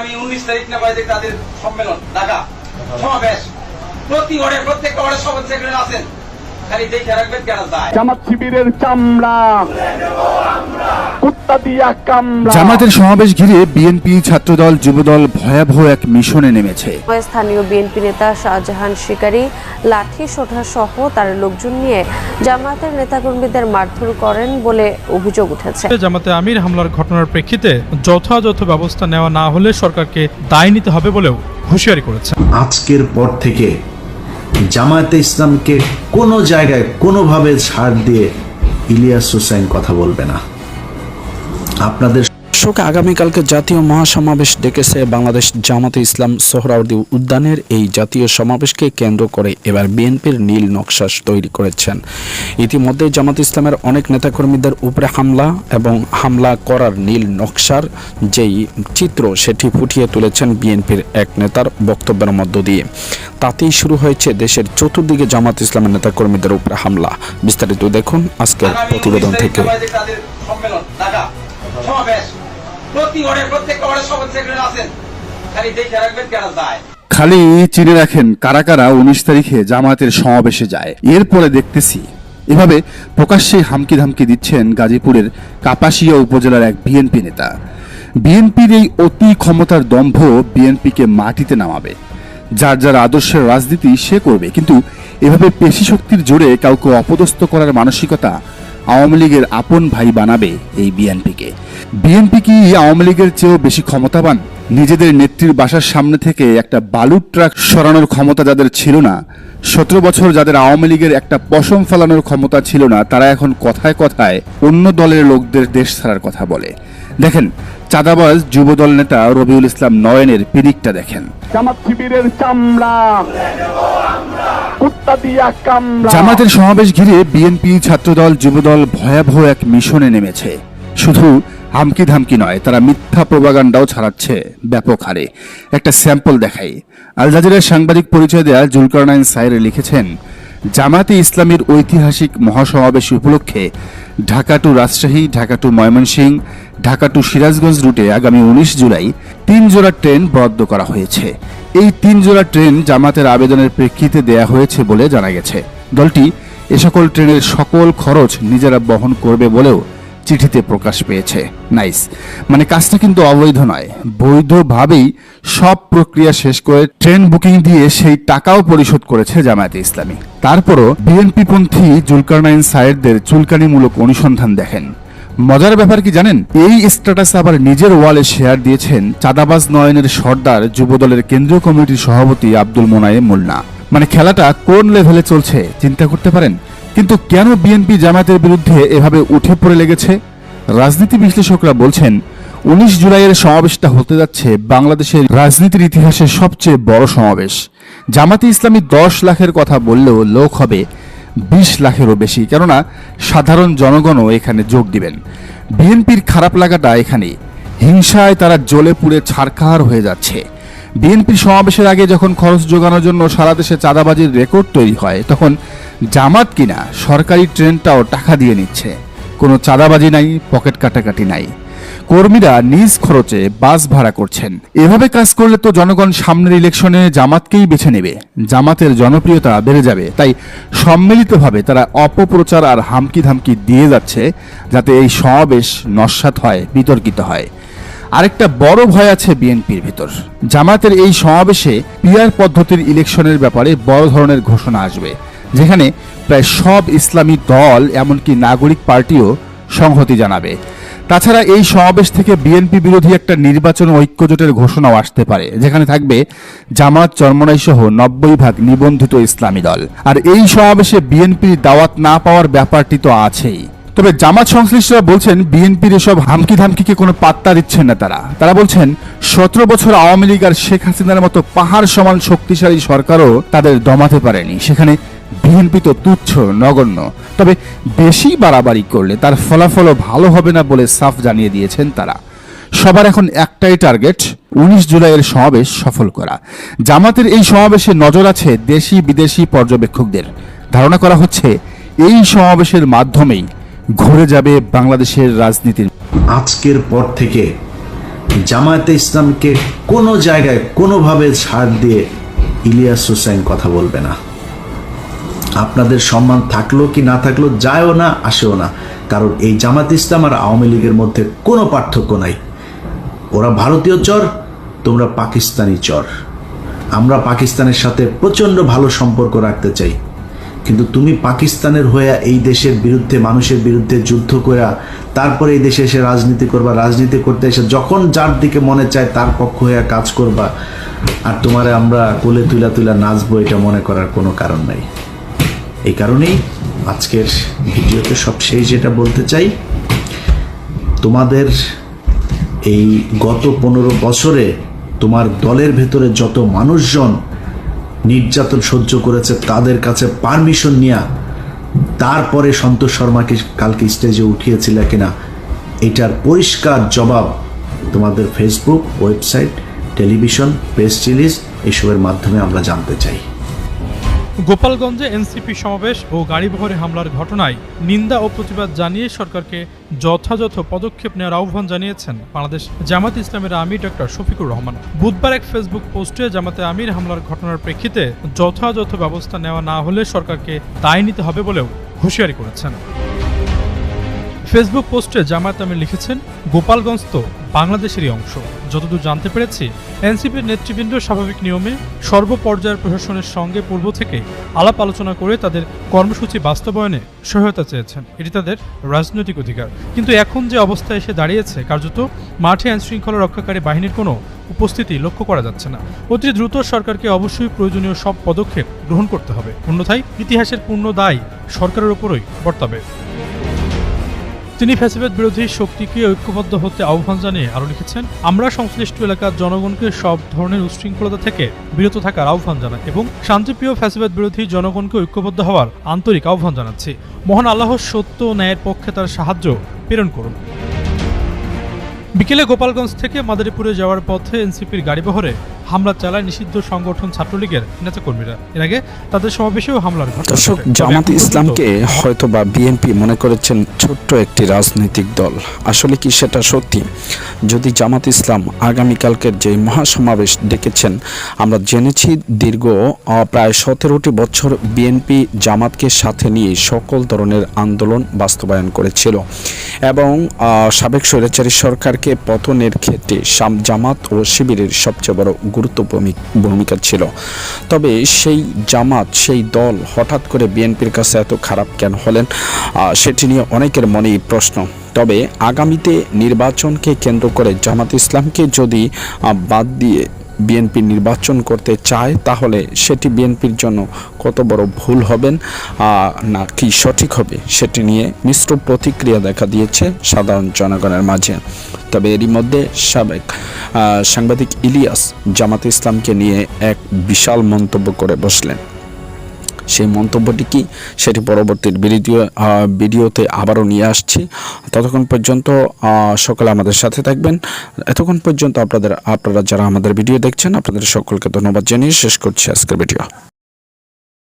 আগামী উনিশ তারিখ না বাইরে তাদের সম্মেলন, ঢাকা। সমাবেশ। প্রতি ঘরে প্রত্যেকটা ঘরে সভাপতি সেক্রেটারি আছেন। জামাত শিবিরের চামড়া। কুত্তা দিয়া কামড়া। জামাতের সমাবেশ ঘিরে বিএনপি ছাত্রদল যুবদল ভয়াবহ এক মিশনে নেমেছে। স্থানীয় বিএনপি নেতা শাহজাহান শিকারী লাঠি সোঠা সহ তার লোকজন নিয়ে জামায়াতের নেতাকর্মীদের মারধর করেন বলে অভিযোগ উঠেছে। জামাতে আমির হামলার ঘটনার প্রেক্ষিতে যথাযথ ব্যবস্থা নেওয়া না হলে সরকারকে দায় নিতে হবে বলেও হুঁশিয়ারি করেছে। আজকের পর থেকে জামায়াতে ইসলামকে কোনো জায়গায় কোনোভাবে ছাড় দিয়ে ইলিয়াস হুসাইন কথা বলবে না। আপনাদের দর্শক আগামীকালকে জাতীয় মহাসমাবেশ ডেকেছে বাংলাদেশ জামাতে ইসলাম সোহরাওয়ার্দী উদ্যানের এই জাতীয় সমাবেশকে কেন্দ্র করে এবার বিএনপির নীল নকশা তৈরি করেছেন। ইতিমধ্যে জামাত ইসলামের অনেক নেতাকর্মীদের উপরে হামলা এবং হামলা করার নীল নকশার যেই চিত্র সেটি ফুটিয়ে তুলেছেন বিএনপির এক নেতার বক্তব্যের মধ্য দিয়ে। তাতেই শুরু হয়েছে দেশের চতুর্দিকে জামাত ইসলামের নেতাকর্মীদের উপরে হামলা। বিস্তারিত দেখুন আজকের প্রতিবেদন থেকে। সমাবেশ। খালি চিনে রাখেন কারা কারা উনিশ তারিখে জামাতের সমাবেশে যায়। এরপরে দেখতেছি। এভাবে প্রকাশ্যে হামকি ধামকি দিচ্ছেন গাজীপুরের কাপাসিয়া উপজেলার এক বিএনপি নেতা। বিএনপির এই অতি ক্ষমতার দম্ভ বিএনপিকে মাটিতে নামাবে। যার যার আদর্শের রাজনীতি সে করবে। কিন্তু এভাবে পেশি শক্তির জোরে কাউকে অপদস্থ করার মানসিকতা আওয়ামী লীগের আপন ভাই বানাবে এই বিএনপিকে। বিএনপি কি আওয়ামী লীগের চেয়েও বেশি ক্ষমতাবান? নিজেদের নেত্রীর বাসার সামনে থেকে একটা বালুর ট্রাক সরানোর ক্ষমতা যাদের ছিল না, সতেরো বছর যাদের আওয়ামী লীগের একটা পশম ফেলানোর ক্ষমতা ছিল না, তারা এখন কথায় কথায় অন্য দলের লোকদের দেশ ছাড়ার কথা বলে। দেখেন চাঁদাবাজ যুবদল নেতা রবিউল ইসলাম নয়নের পিরিকটা দেখেন। জামাত শিবিরের চামড়া। জামাতের সমাবেশ ঘিরে বিএনপি ছাত্রদল যুবদল ভয়াবহ এক মিশনে নেমেছে। শুধু হামকি ধামকি নয় তারা মিথ্যা প্রবাগান্ডাও ছাড়াচ্ছে ব্যাপক হারে। একটা স্যাম্পল দেখাই। আল জাজিরার সাংবাদিক পরিচয় দেয়া জুলকারনাইন সাইরে লিখেছেন জামাতে ইসলামের ঐতিহাসিক মহাসমাবেশ উপলক্ষে Dhaka to Rajshahi, Dhaka to Mymensingh, Dhaka to Sirajganj রুটে আগামী উনিশ জুলাই তিন জোড়া ট্রেন বরাদ্দ করা হয়েছে। এই তিন জোড়া ট্রেন জামাতের আবেদনের প্রেক্ষিতে দেয়া হয়েছে বলে জানা গেছে। দলটি এ সকল ট্রেনের সকল খরচ নিজেরা বহন করবে বলেও চিঠিতে প্রকাশ পেয়েছে। নাইস। মানে কাজটা কিন্তু অবৈধ নয়। বৈধভাবেই সব প্রক্রিয়া শেষ করে ট্রেন বুকিং দিয়ে সেই টাকাও পরিশোধ করেছে জামায়াতে ইসলামী। তারপরও বিএনপি পন্থী জুলকারনাইন সায়েদদের চুলকানিমূলক অনুসন্ধান দেখেন। মজার ব্যাপার কি জানেন? এই স্ট্যাটাস আবার নিজের ওয়ালে শেয়ার দিয়েছেন চাঁদাবাজ নয়নের সর্দার যুবদলের কেন্দ্রীয় কমিটির সভাপতি আব্দুল মোনায়ে মোল্লা মানে খেলাটা কোন লেভেলে চলছে, চিন্তা করতে পারেন? কিন্তু কেন বিএনপি জামায়াতের বিরুদ্ধে এভাবে উঠে পড়ে লেগেছে? রাজনীতি বিশ্লেষকরা বলছেন, উনিশ জুলাইয়ের সমাবেশটা হতে যাচ্ছে বাংলাদেশের রাজনীতির ইতিহাসে সবচেয়ে বড় সমাবেশ। জামাতে ইসলামী দশ লাখের কথা বললেও লোক হবে বিশ লাখেরও বেশি, কেননা সাধারণ জনগণও এখানে যোগ দিবেন। বিএনপির খারাপ লাগাটা এখানে হিংসায় তারা জ্বলে পুড়ে ছারখার হয়ে যাচ্ছে। বিএনপির সমাবেশের আগে যখন খরচ যোগানোর জন্য সারা দেশে চাঁদাবাজির রেকর্ড তৈরি হয়, তখন জামাত কিনা সরকারি ট্রেনটাও টাকা দিয়ে নিচ্ছে। কোনো চাঁদাবাজি নাই, পকেট কাটাকাটি নাই। কর্মীরা নিজ খরচে বাস ভাড়া করছেন। এভাবে কাজ করলে তো জনগণ সামনের ইলেকশনে জামাতকেই বেছে নেবে। জামাতের জনপ্রিয়তা বেড়ে যাবে। তাই সম্মিলিতভাবে তারা অপপ্রচার আর হামকি ধামকি দিয়ে যাচ্ছে, যাতে এই সমাবেশ নস্বাত হয়, বিতর্কিত হয়। আরেকটা বড় ভয় আছে বিএনপির ভিতর। জামাতের এই সমাবেশে পিয়ার পদ্ধতির ইলেকশনের ব্যাপারে বড় ধরনের ঘোষণা আসবে, যেখানে প্রায় সব ইসলামী দল, এমনকি নাগরিক পার্টিও সংহতি জানাবে। তাছাড়া এই সমাবেশ থেকে বিএনপি বিরোধী একটা নির্বাচন ঐক্যজোটের ঘোষণাও আসতে পারে, যেখানে থাকবে জামাত চরমনাই সহ নব্বই ভাগ নিবন্ধিত ইসলামী দল। আর এই সমাবেশে বিএনপির দাওয়াত না পাওয়ার ব্যাপারটি তো আছেই। তবে জামাত সংশ্লিষ্টরা বলছেন, বিএনপির এসব হামকি ধামকিকে কোনো পাত্তা দিচ্ছেন না তারা। তারা বলছেন, সতেরো বছর আওয়ামী লীগ আর শেখ হাসিনার মতো পাহাড় সমান শক্তিশালী সরকারও তাদের দমাতে পারেনি। সেখানে বিএনপি তো তুচ্ছ, নগণ্য। তবে বেশি বাড়াবাড়ি করলে তার ফলাফলও ভালো হবে না বলে সাফ জানিয়ে দিয়েছেন তারা। সবার এখন একটাই টার্গেট, উনিশ জুলাইয়ের সমাবেশ সফল করা। জামাতের এই সমাবেশে নজর আছে দেশি বিদেশি পর্যবেক্ষকদের। ধারণা করা হচ্ছে, এই সমাবেশের মাধ্যমেই ঘুরে যাবে বাংলাদেশের রাজনীতির। আজকের পর থেকে জামায়াতে ইসলামকে কোনো জায়গায় কোনোভাবে ছাড় দিয়ে ইলিয়াস হোসেন কথা বলবে না। আপনাদের সম্মান থাকল কি না থাকল যায়ও না, আসেও না। কারণ এই জামাত ইসলাম আর আওয়ামী লীগের মধ্যে কোনো পার্থক্য নাই। ওরা ভারতীয় চর, তোমরা পাকিস্তানি চর। আমরা পাকিস্তানের সাথে প্রচণ্ড ভালো সম্পর্ক রাখতে চাই। কিন্তু তুমি পাকিস্তানের হয়ে এই দেশের বিরুদ্ধে, মানুষের বিরুদ্ধে যুদ্ধ করা তারপরে এই দেশে এসে রাজনীতি করবা, রাজনীতি করতে এসে যখন যার দিকে মনে চায় তার পক্ষ হয়ে কাজ করবা। আর তোমারে আমরা কোলে তুলা তুলা নাচবো এটা মনে করার কোনো কারণ নাই। এই কারণেই আজকের ভিডিওতে সব শেষ যেটা বলতে চাই, তোমাদের এই গত পনেরো বছরে তোমার দলের ভেতরে যত মানুষজন নির্যাতন সহ্য করেছে, তাদের কাছে পারমিশন নেওয়া তারপরে সন্তোষ শর্মাকে কালকে স্টেজে উঠিয়েছিল কিনা, এটার পরিষ্কার জবাব তোমাদের Facebook website television press release এসবের মাধ্যমে আমরা জানতে চাই। গোপালগঞ্জে এনসিপি সমাবেশ ও গাড়িবহরে হামলার ঘটনায় নিন্দা ও প্রতিবাদ জানিয়ে সরকারকে যথাযথ পদক্ষেপ নেওয়ার আহ্বান জানিয়েছেন বাংলাদেশ জামাত ইসলামের আমির ডক্টর শফিকুর রহমান। বুধবার এক ফেসবুক পোস্টে জামাতে আমির হামলার ঘটনার প্রেক্ষিতে যথাযথ ব্যবস্থা নেওয়া না হলে সরকারকে দায় নিতে হবে বলেও হুঁশিয়ারি করেছেন। ফেসবুক পোস্টে জামায়াত আমির লিখেছেন, গোপালগঞ্জ তো বাংলাদেশেরই অংশ। যতদূর জানতে পেরেছি, এনসিপির নেতৃবৃন্দ স্বাভাবিক নিয়মে সর্বপর্যায়ের প্রশাসনের সঙ্গে পূর্ব থেকে আলাপ আলোচনা করে তাদের কর্মসূচি বাস্তবায়নে সহায়তা চেয়েছেন। এটি তাদের রাজনৈতিক অধিকার। কিন্তু এখন যে অবস্থা এসে দাঁড়িয়েছে, কার্যত মাঠে আইনশৃঙ্খলা রক্ষাকারী বাহিনীর কোনো উপস্থিতি লক্ষ্য করা যাচ্ছে না। অতি দ্রুত সরকারকে অবশ্যই প্রয়োজনীয় সব পদক্ষেপ গ্রহণ করতে হবে। অন্যথায় ইতিহাসের পূর্ণ দায় সরকারের ওপরই বর্তাবে। তিনি ফ্যাসিবাদ বিরোধী শক্তিকে ঐক্যবদ্ধ হতে আহ্বান জানিয়ে আরও লিখেছেন, আমরা সংশ্লিষ্ট এলাকার জনগণকে সব ধরনের উশৃঙ্খলতা থেকে বিরত থাকার আহ্বান জানাই এবং শান্তিপ্রিয় ফ্যাসিবাদ বিরোধী জনগণকে ঐক্যবদ্ধ হওয়ার আন্তরিক আহ্বান জানাচ্ছি। মহান আল্লাহ সত্য ন্যায়ের পক্ষে তার সাহায্য প্রেরণ করুন। বিকেলে গোপালগঞ্জ থেকে মাদারীপুরে যাওয়ার পথে এনসিপির গাড়িবহরে হামলা চালায় নিষিদ্ধ সংগঠন ছাত্রলীগের নেতাকর্মীরা এর আগে তাদের সমাবেশেও হামলার দর্শক জামাত ইসলামকে হয়তো বা বিএনপি মনে করেছেন ছোট্ট একটি রাজনৈতিক দল। আসলে কি সেটা সত্যি? যদি জামাত ইসলাম আগামীকালকের যে মহাসমাবেশ ডেকেছেন আমরা জেনেছি দীর্ঘ প্রায় সতেরোটি বছর বিএনপি জামাতকে সাথে নিয়ে সকল ধরনের আন্দোলন বাস্তবায়ন করেছিল। এবং সাবেক স্বৈরাচারী সরকারকে পতনের ক্ষেত্রে জামাত ও শিবিরের সবচেয়ে বড় গুরুত্ব ভূমিকা ছিল। তবে সেই জামাত, সেই দল হঠাৎ করে বিএনপির কাছে এত খারাপ কেন হলেন সেটি নিয়ে অনেকের মনেই প্রশ্ন। তবে আগামীতে নির্বাচনকে কেন্দ্র করে জামাত ইসলামকে যদি বাদ দিয়ে বিএনপি নির্বাচন করতে চায়, তাহলে সেটি বিএনপির জন্য কত বড় ভুল হবেন না কি সঠিক হবে, সেটি নিয়ে মিশ্র প্রতিক্রিয়া দেখা দিয়েছে সাধারণ জনগণের মাঝে। তবে এরই মধ্যে সাবেক সাংবাদিক ইলিয়াস জামাত ইসলামকে নিয়ে এক বিশাল মন্তব্য করে বসলেন। সেই মন্তব্যটি কি সেটি পরবর্তী ভিডিও ভিডিওতে আবারও নিয়ে আসছি। ততক্ষণ পর্যন্ত সকলে আমাদের সাথে থাকবেন। এতক্ষণ পর্যন্ত আপনাদের, আপনারা যারা আমাদের ভিডিও দেখছেন, আপনাদের সকলকে ধন্যবাদ জানিয়ে শেষ করছি আজকের ভিডিও।